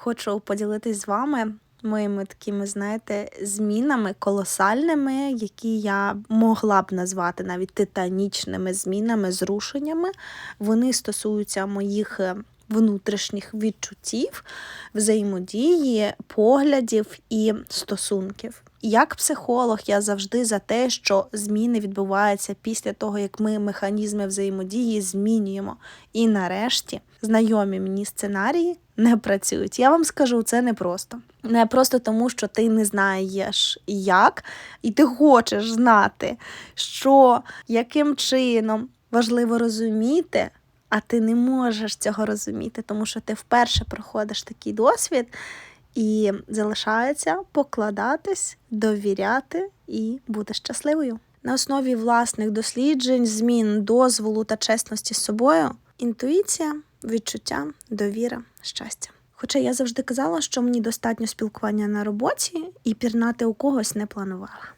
Хочу поділитись з вами моїми такими, знаєте, змінами колосальними, які я могла б назвати навіть титанічними змінами, зрушеннями. Вони стосуються моїх е, внутрішніх відчуттів, взаємодії, поглядів і стосунків. Як психолог, я завжди за те, що зміни відбуваються після того, як ми механізми взаємодії змінюємо. І нарешті знайомі мені сценарії не працюють. Я вам скажу, це не просто. Не просто тому, що ти не знаєш як, і ти хочеш знати, що, яким чином важливо розуміти, а ти не можеш цього розуміти, тому що ти вперше проходиш такий досвід. І залишається покладатись, довіряти і бути щасливою. На основі власних досліджень, змін, дозволу та чесності з собою, інтуїція, відчуття, довіра, щастя. Хоча я завжди казала, що мені достатньо спілкування на роботі і пірнати у когось не планувала.